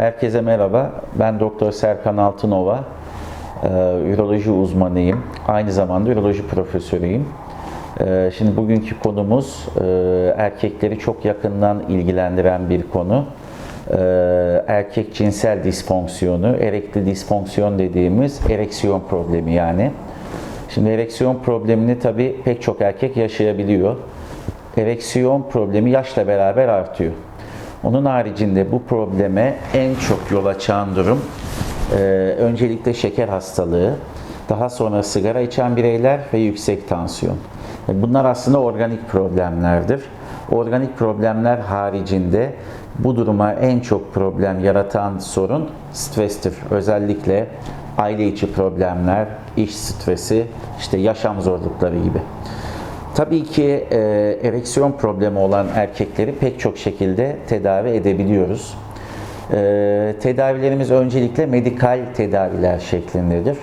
Herkese merhaba. Ben Doktor Serkan Altınova. Ee, Üroloji uzmanıyım. Aynı zamanda üroloji profesörüyüm. Ee, Şimdi bugünkü konumuz e, erkekleri çok yakından ilgilendiren bir konu. Ee, Erkek cinsel disfonksiyonu, erektil disfonksiyon dediğimiz ereksiyon problemi yani. Şimdi ereksiyon problemini tabii pek çok erkek yaşayabiliyor. Ereksiyon problemi yaşla beraber artıyor. Onun haricinde bu probleme en çok yol açan durum e, öncelikle şeker hastalığı, daha sonra sigara içen bireyler ve yüksek tansiyon. E, Bunlar aslında organik problemlerdir. Organik problemler haricinde bu duruma en çok problem yaratan sorun strestir. Özellikle aile içi problemler, iş stresi, işte yaşam zorlukları gibi. Tabii ki e, ereksiyon problemi olan erkekleri pek çok şekilde tedavi edebiliyoruz. E, tedavilerimiz öncelikle medikal tedaviler şeklindedir.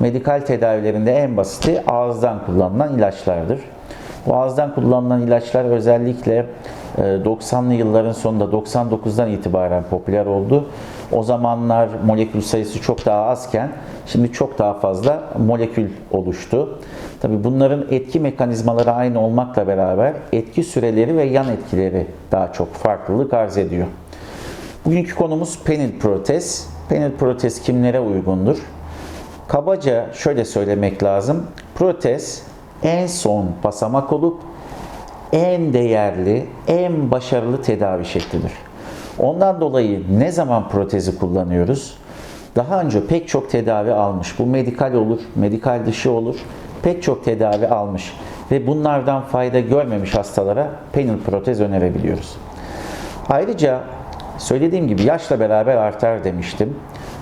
Medikal tedavilerinde en basiti ağızdan kullanılan ilaçlardır. Bu ağızdan kullanılan ilaçlar özellikle e, 90'lı yılların sonunda 99'dan itibaren popüler oldu. O zamanlar molekül sayısı çok daha azken şimdi çok daha fazla molekül oluştu. Tabii bunların etki mekanizmaları aynı olmakla beraber etki süreleri ve yan etkileri daha çok farklılık arz ediyor. Bugünkü konumuz penil protez. Penil protez kimlere uygundur? Kabaca şöyle söylemek lazım. Protez en son basamak olup en değerli, en başarılı tedavi şeklidir. Ondan dolayı ne zaman protezi kullanıyoruz? Daha önce pek çok tedavi almış. Bu medikal olur, medikal dışı olur. Pek çok tedavi almış ve bunlardan fayda görmemiş hastalara penil protez önerebiliyoruz. Ayrıca söylediğim gibi yaşla beraber artar demiştim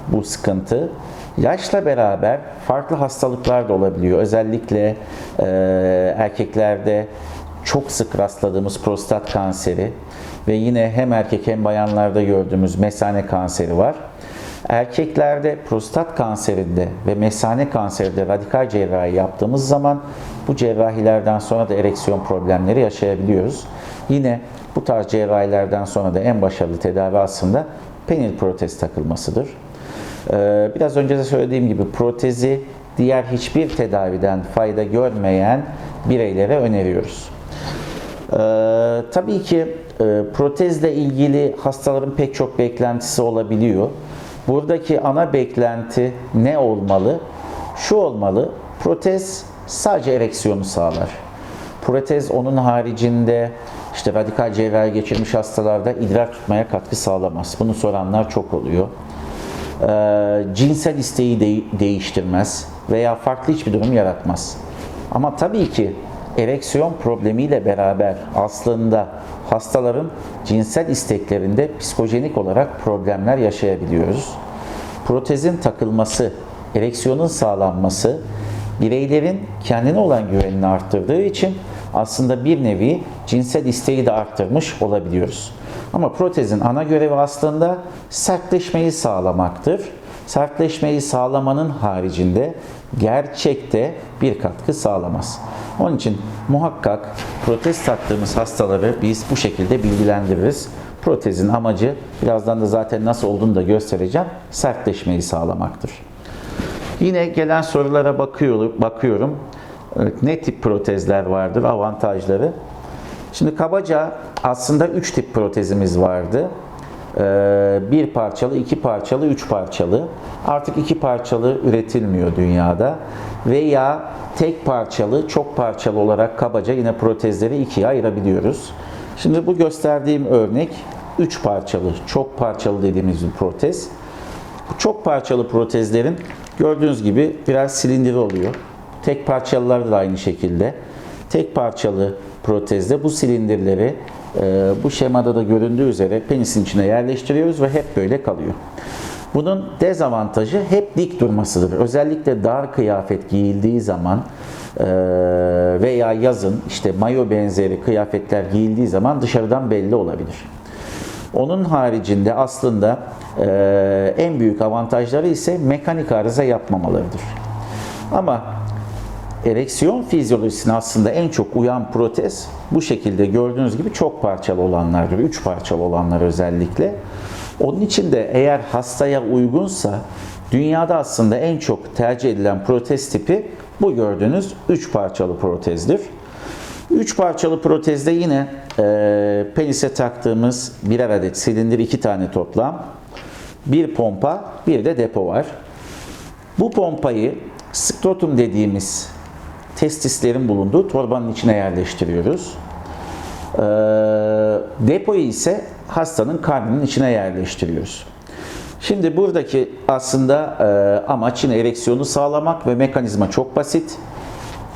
bu sıkıntı. Yaşla beraber farklı hastalıklar da olabiliyor. Özellikle e, erkeklerde çok sık rastladığımız prostat kanseri ve yine hem erkek hem bayanlarda gördüğümüz mesane kanseri var. Erkeklerde prostat kanserinde ve mesane kanserinde radikal cerrahi yaptığımız zaman bu cerrahilerden sonra da ereksiyon problemleri yaşayabiliyoruz. Yine bu tarz cerrahilerden sonra da en başarılı tedavi aslında penil protez takılmasıdır. Ee, Biraz önce de söylediğim gibi protezi diğer hiçbir tedaviden fayda görmeyen bireylere öneriyoruz. Ee, tabii ki e, protezle ilgili hastaların pek çok beklentisi olabiliyor. Buradaki ana beklenti ne olmalı? Şu olmalı, protez sadece ereksiyonu sağlar. Protez onun haricinde işte radikal cerrahi geçirmiş hastalarda idrar tutmaya katkı sağlamaz. Bunu soranlar çok oluyor. Ee, cinsel isteği de- değiştirmez veya farklı hiçbir durum yaratmaz. Ama tabii ki ereksiyon problemiyle beraber aslında hastaların cinsel isteklerinde psikojenik olarak problemler yaşayabiliyoruz. Protezin takılması, ereksiyonun sağlanması bireylerin kendine olan güvenini arttırdığı için aslında bir nevi cinsel isteği de arttırmış olabiliyoruz. Ama protezin ana görevi aslında sertleşmeyi sağlamaktır. Sertleşmeyi sağlamanın haricinde gerçekte bir katkı sağlamaz. Onun için muhakkak protez taktığımız hastaları biz bu şekilde bilgilendiririz. Protezin amacı birazdan da zaten nasıl olduğunu da göstereceğim. Sertleşmeyi sağlamaktır. Yine gelen sorulara bakıyorum. bakıyorum. Ne tip protezler vardır, avantajları? Şimdi kabaca aslında üç tip protezimiz vardı. Ee, Bir parçalı, iki parçalı, üç parçalı. Artık iki parçalı üretilmiyor dünyada. Veya tek parçalı, çok parçalı olarak kabaca yine protezleri ikiye ayırabiliyoruz. Şimdi bu gösterdiğim örnek üç parçalı, çok parçalı dediğimiz bir protez. Bu çok parçalı protezlerin gördüğünüz gibi birer silindiri oluyor. Tek parçalılar da aynı şekilde. Tek parçalı protezde bu silindirleri e, bu şemada da göründüğü üzere penisin içine yerleştiriyoruz ve hep böyle kalıyor. Bunun dezavantajı hep dik durmasıdır. Özellikle dar kıyafet giyildiği zaman e, veya yazın işte mayo benzeri kıyafetler giyildiği zaman dışarıdan belli olabilir. Onun haricinde aslında e, en büyük avantajları ise mekanik arıza yapmamalarıdır. Ama ereksiyon fizyolojisine aslında en çok uyan protez bu şekilde gördüğünüz gibi çok parçalı olanlardır. Üç parçalı olanlar özellikle. Onun için de eğer hastaya uygunsa dünyada aslında en çok tercih edilen protez tipi bu gördüğünüz 3 parçalı protezdir. 3 parçalı protezde yine e, penise taktığımız birer adet silindir 2 tane toplam. Bir pompa, bir de depo var. Bu pompayı skrotum dediğimiz testislerin bulunduğu torbanın içine yerleştiriyoruz. Ee, depoyu ise hastanın karnının içine yerleştiriyoruz. Şimdi buradaki aslında e, amaç yine ereksiyonu sağlamak ve mekanizma çok basit.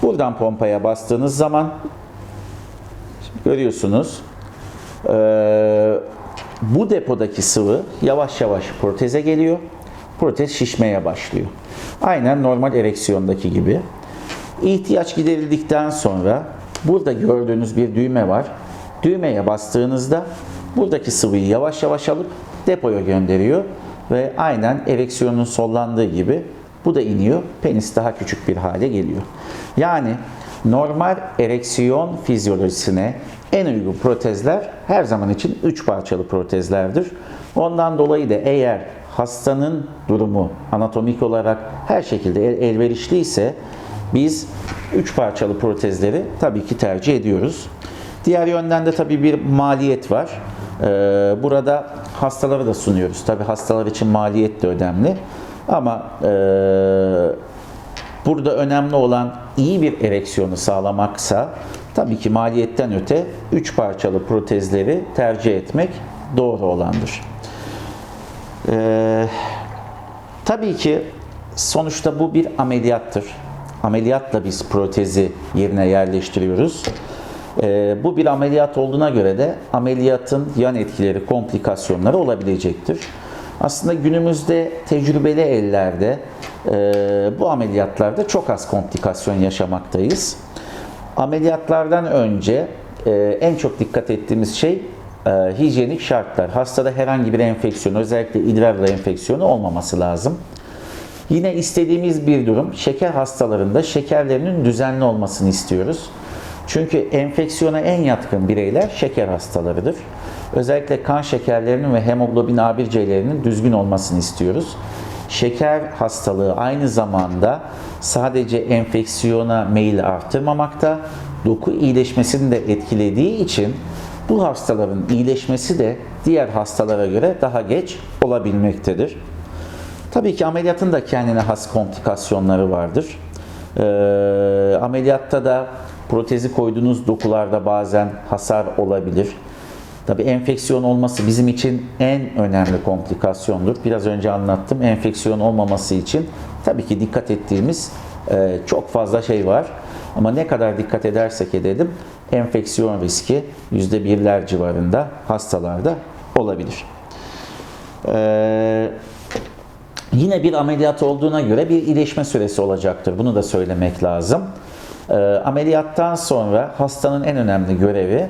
Buradan pompaya bastığınız zaman görüyorsunuz e, bu depodaki sıvı yavaş yavaş proteze geliyor. Protez şişmeye başlıyor. Aynen normal ereksiyondaki gibi. İhtiyaç giderildikten sonra burada gördüğünüz bir düğme var. Düğmeye bastığınızda buradaki sıvıyı yavaş yavaş alıp depoya gönderiyor ve aynen ereksiyonun sollandığı gibi bu da iniyor. Penis daha küçük bir hale geliyor. Yani normal ereksiyon fizyolojisine en uygun protezler her zaman için 3 parçalı protezlerdir. Ondan dolayı da eğer hastanın durumu anatomik olarak her şekilde el- elverişliyse biz 3 parçalı protezleri tabii ki tercih ediyoruz. Diğer yönden de tabii bir maliyet var. Ee, burada hastalara da sunuyoruz. Tabii hastalar için maliyet de önemli. Ama e, burada önemli olan iyi bir ereksiyonu sağlamaksa tabii ki maliyetten öte 3 parçalı protezleri tercih etmek doğru olandır. Ee, tabii ki sonuçta bu bir ameliyattır. Ameliyatla biz protezi yerine yerleştiriyoruz. Ee, bu bir ameliyat olduğuna göre de ameliyatın yan etkileri, komplikasyonları olabilecektir. Aslında günümüzde tecrübeli ellerde e, bu ameliyatlarda çok az komplikasyon yaşamaktayız. Ameliyatlardan önce e, en çok dikkat ettiğimiz şey e, hijyenik şartlar. Hastada herhangi bir enfeksiyon, özellikle idrar enfeksiyonu olmaması lazım. Yine istediğimiz bir durum şeker hastalarında şekerlerinin düzenli olmasını istiyoruz. Çünkü enfeksiyona en yatkın bireyler şeker hastalarıdır. Özellikle kan şekerlerinin ve hemoglobin A1C'lerinin düzgün olmasını istiyoruz. Şeker hastalığı aynı zamanda sadece enfeksiyona meyil artırmamakta, doku iyileşmesini de etkilediği için bu hastaların iyileşmesi de diğer hastalara göre daha geç olabilmektedir. Tabii ki ameliyatın da kendine has komplikasyonları vardır. Ee, ameliyatta da protezi koyduğunuz dokularda bazen hasar olabilir. Tabii enfeksiyon olması bizim için en önemli komplikasyondur. Biraz önce anlattım. Enfeksiyon olmaması için tabii ki dikkat ettiğimiz e, çok fazla şey var. Ama ne kadar dikkat edersek edelim enfeksiyon riski %1'ler civarında hastalarda olabilir. Ee, Yine bir ameliyat olduğuna göre bir iyileşme süresi olacaktır. Bunu da söylemek lazım. E, ameliyattan sonra hastanın en önemli görevi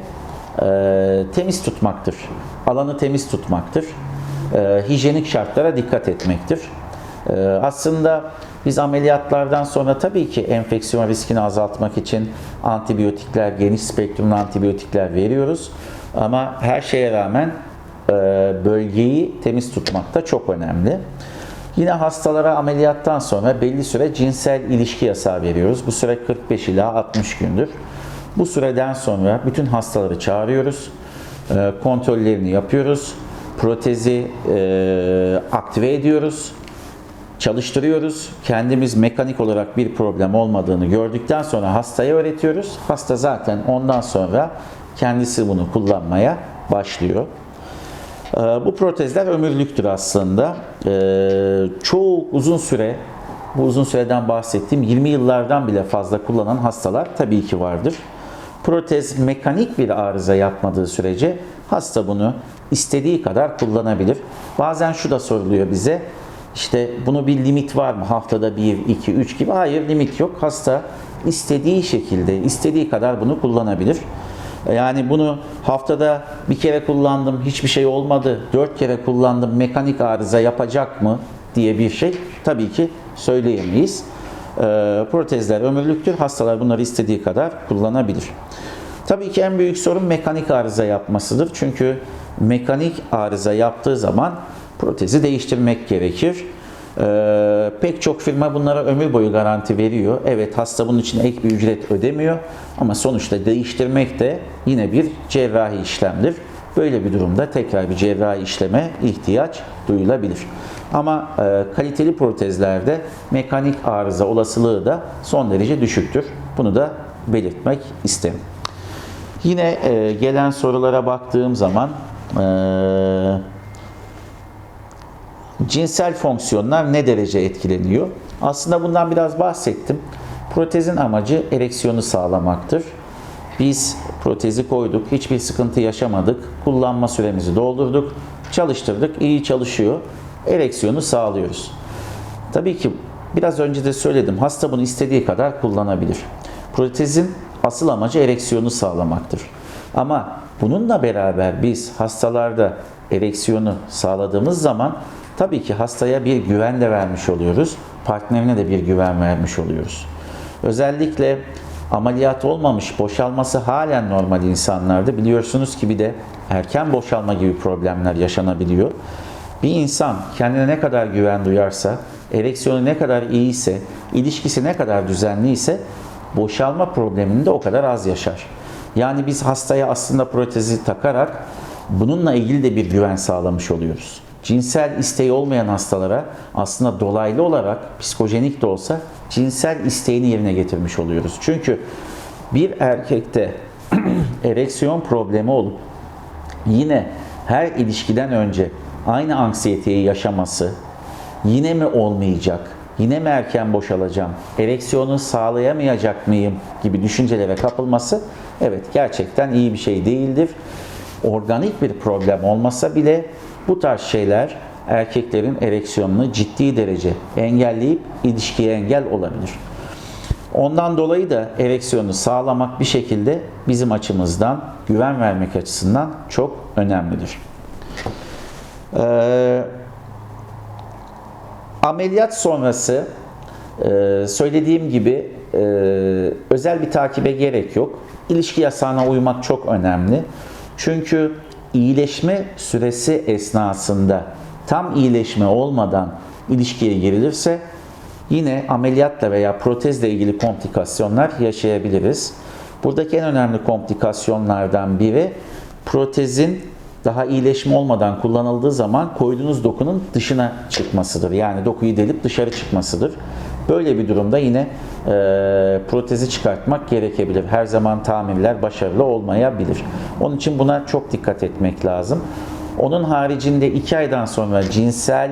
e, temiz tutmaktır. Alanı temiz tutmaktır. E, hijyenik şartlara dikkat etmektir. E, aslında biz ameliyatlardan sonra tabii ki enfeksiyon riskini azaltmak için antibiyotikler, geniş spektrumlu antibiyotikler veriyoruz. Ama her şeye rağmen e, bölgeyi temiz tutmak da çok önemli. Yine hastalara ameliyattan sonra belli süre cinsel ilişki yasağı veriyoruz. Bu süre 45 ila 60 gündür. Bu süreden sonra bütün hastaları çağırıyoruz. e, Kontrollerini yapıyoruz. Protezi e, aktive ediyoruz. Çalıştırıyoruz. Kendimiz mekanik olarak bir problem olmadığını gördükten sonra hastaya öğretiyoruz. Hasta zaten ondan sonra kendisi bunu kullanmaya başlıyor. Ee, Bu protezler ömürlüktür aslında. Ee, Çok uzun süre, bu uzun süreden bahsettiğim 20 yıllardan bile fazla kullanan hastalar tabii ki vardır. Protez mekanik bir arıza yapmadığı sürece hasta bunu istediği kadar kullanabilir. Bazen şu da soruluyor bize. İşte bunu bir limit var mı? Haftada 1, 2, 3 gibi. Hayır limit yok. Hasta istediği şekilde, istediği kadar bunu kullanabilir. Yani bunu haftada bir kere kullandım, hiçbir şey olmadı, dört kere kullandım, mekanik arıza yapacak mı diye bir şey tabii ki söyleyemeyiz. Ee, protezler ömürlüktür, hastalar bunları istediği kadar kullanabilir. Tabii ki en büyük sorun mekanik arıza yapmasıdır. Çünkü mekanik arıza yaptığı zaman protezi değiştirmek gerekir. Ee, pek çok firma bunlara ömür boyu garanti veriyor. Evet hasta bunun için ek bir ücret ödemiyor ama sonuçta değiştirmek de yine bir cerrahi işlemdir. Böyle bir durumda tekrar bir cerrahi işleme ihtiyaç duyulabilir. Ama e, kaliteli protezlerde mekanik arıza olasılığı da son derece düşüktür. Bunu da belirtmek isterim. Yine e, gelen sorulara baktığım zaman e, cinsel fonksiyonlar ne derece etkileniyor? Aslında bundan biraz bahsettim. Protezin amacı ereksiyonu sağlamaktır. Biz protezi koyduk, hiçbir sıkıntı yaşamadık, kullanma süremizi doldurduk, çalıştırdık, iyi çalışıyor, ereksiyonu sağlıyoruz. Tabii ki biraz önce de söyledim, hasta bunu istediği kadar kullanabilir. Protezin asıl amacı ereksiyonu sağlamaktır. Ama bununla beraber biz hastalarda ereksiyonu sağladığımız zaman tabii ki hastaya bir güven de vermiş oluyoruz. Partnerine de bir güven vermiş oluyoruz. Özellikle ameliyat olmamış, boşalması halen normal insanlarda biliyorsunuz ki bir de erken boşalma gibi problemler yaşanabiliyor. Bir insan kendine ne kadar güven duyarsa, ereksiyonu ne kadar iyiyse, ilişkisi ne kadar düzenliyse boşalma problemini de o kadar az yaşar. Yani biz hastaya aslında protezi takarak bununla ilgili de bir güven sağlamış oluyoruz. Cinsel isteği olmayan hastalara aslında dolaylı olarak psikojenik de olsa cinsel isteğini yerine getirmiş oluyoruz. Çünkü bir erkekte ereksiyon problemi olup yine her ilişkiden önce aynı anksiyeteyi yaşaması, yine mi olmayacak, yine mi erken boşalacağım, ereksiyonu sağlayamayacak mıyım gibi düşüncelere kapılması evet gerçekten iyi bir şey değildir. Organik bir problem olmasa bile bu tarz şeyler erkeklerin ereksiyonunu ciddi derece engelleyip ilişkiye engel olabilir. Ondan dolayı da ereksiyonu sağlamak bir şekilde bizim açımızdan güven vermek açısından çok önemlidir. Ee, ameliyat sonrası e, söylediğim gibi e, özel bir takibe gerek yok. İlişki yasağına uymak çok önemli. Çünkü iyileşme süresi esnasında tam iyileşme olmadan ilişkiye girilirse yine ameliyatla veya protezle ilgili komplikasyonlar yaşayabiliriz. Buradaki en önemli komplikasyonlardan biri protezin daha iyileşme olmadan kullanıldığı zaman koyduğunuz dokunun dışına çıkmasıdır. Yani dokuyu delip dışarı çıkmasıdır. Böyle bir durumda yine e, protezi çıkartmak gerekebilir. Her zaman tamirler başarılı olmayabilir. Onun için buna çok dikkat etmek lazım. Onun haricinde 2 aydan sonra cinsel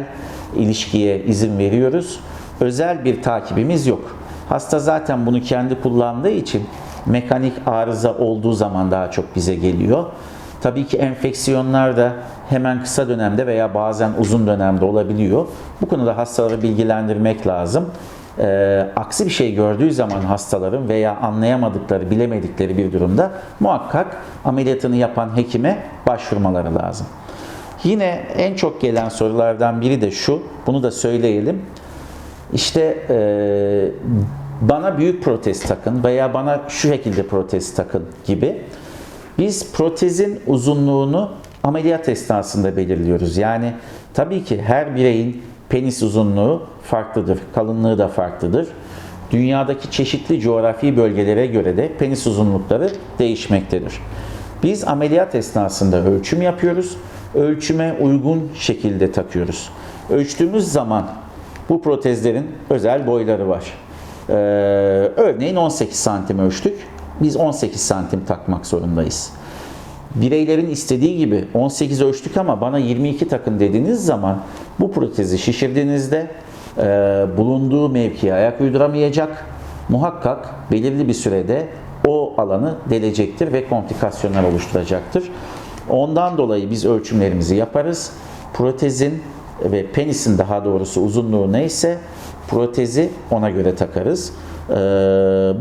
ilişkiye izin veriyoruz. Özel bir takibimiz yok. Hasta zaten bunu kendi kullandığı için mekanik arıza olduğu zaman daha çok bize geliyor. Tabii ki enfeksiyonlar da hemen kısa dönemde veya bazen uzun dönemde olabiliyor. Bu konuda hastaları bilgilendirmek lazım. Ee, aksi bir şey gördüğü zaman hastaların veya anlayamadıkları, bilemedikleri bir durumda muhakkak ameliyatını yapan hekime başvurmaları lazım. Yine en çok gelen sorulardan biri de şu, bunu da söyleyelim. İşte e, bana büyük protez takın veya bana şu şekilde protez takın gibi. Biz protezin uzunluğunu ameliyat esnasında belirliyoruz. Yani tabii ki her bireyin penis uzunluğu farklıdır, kalınlığı da farklıdır. Dünyadaki çeşitli coğrafi bölgelere göre de penis uzunlukları değişmektedir. Biz ameliyat esnasında ölçüm yapıyoruz. Ölçüme uygun şekilde takıyoruz. Ölçtüğümüz zaman bu protezlerin özel boyları var. Ee, örneğin 18 santim ölçtük. Biz 18 santim takmak zorundayız. Bireylerin istediği gibi 18 ölçtük ama bana 22 takın dediğiniz zaman bu protezi şişirdiğinizde e, bulunduğu mevkiye ayak uyduramayacak. Muhakkak belirli bir sürede o alanı delecektir ve komplikasyonlar oluşturacaktır. Ondan dolayı biz ölçümlerimizi yaparız. Protezin ve penisin daha doğrusu uzunluğu neyse protezi ona göre takarız. Ee,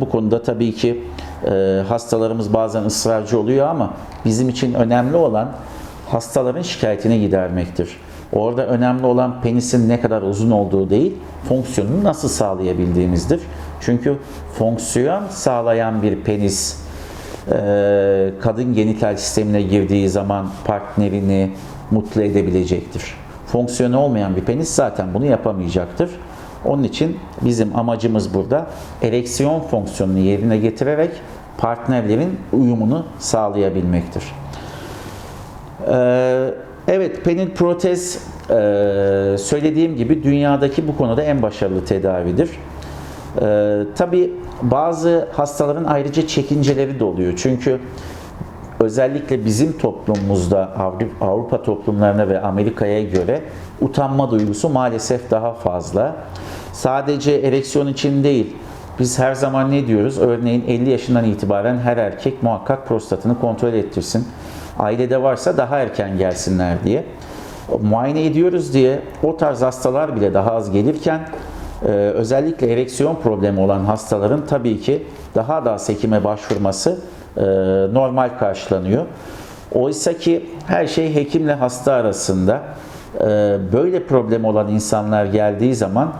bu konuda tabii ki e, hastalarımız bazen ısrarcı oluyor ama bizim için önemli olan hastaların şikayetini gidermektir. Orada önemli olan penisin ne kadar uzun olduğu değil, fonksiyonunu nasıl sağlayabildiğimizdir. Çünkü fonksiyon sağlayan bir penis e, kadın genital sistemine girdiği zaman partnerini mutlu edebilecektir. Fonksiyonu olmayan bir penis zaten bunu yapamayacaktır. Onun için bizim amacımız burada ereksiyon fonksiyonunu yerine getirerek partnerlerin uyumunu sağlayabilmektir. Ee, evet, penil protez e, söylediğim gibi dünyadaki bu konuda en başarılı tedavidir. Ee, Tabi bazı hastaların ayrıca çekinceleri de oluyor. Çünkü özellikle bizim toplumumuzda Avrupa toplumlarına ve Amerika'ya göre utanma duygusu maalesef daha fazla. Sadece ereksiyon için değil, biz her zaman ne diyoruz? Örneğin 50 yaşından itibaren her erkek muhakkak prostatını kontrol ettirsin. Ailede varsa daha erken gelsinler diye. Muayene ediyoruz diye o tarz hastalar bile daha az gelirken ee, özellikle ereksiyon problemi olan hastaların tabii ki daha da az hekime başvurması e, normal karşılanıyor. Oysa ki her şey hekimle hasta arasında e, böyle problem olan insanlar geldiği zaman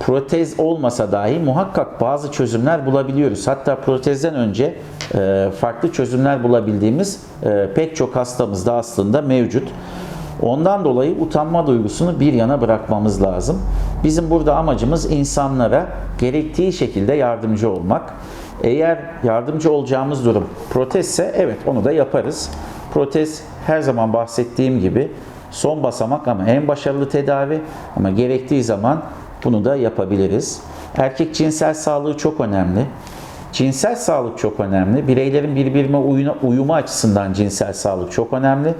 protez olmasa dahi muhakkak bazı çözümler bulabiliyoruz. Hatta protezden önce e, farklı çözümler bulabildiğimiz e, pek çok hastamız da aslında mevcut. Ondan dolayı utanma duygusunu bir yana bırakmamız lazım. Bizim burada amacımız insanlara gerektiği şekilde yardımcı olmak. Eğer yardımcı olacağımız durum protezse evet onu da yaparız. Protez her zaman bahsettiğim gibi son basamak ama en başarılı tedavi ama gerektiği zaman bunu da yapabiliriz. Erkek cinsel sağlığı çok önemli. Cinsel sağlık çok önemli. Bireylerin birbirine uyumu açısından cinsel sağlık çok önemli.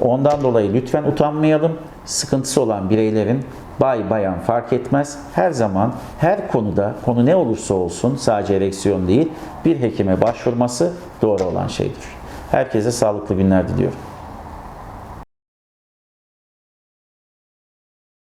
Ondan dolayı lütfen utanmayalım. Sıkıntısı olan bireylerin bay bayan fark etmez. Her zaman her konuda konu ne olursa olsun sadece ereksiyon değil bir hekime başvurması doğru olan şeydir. Herkese sağlıklı günler diliyorum.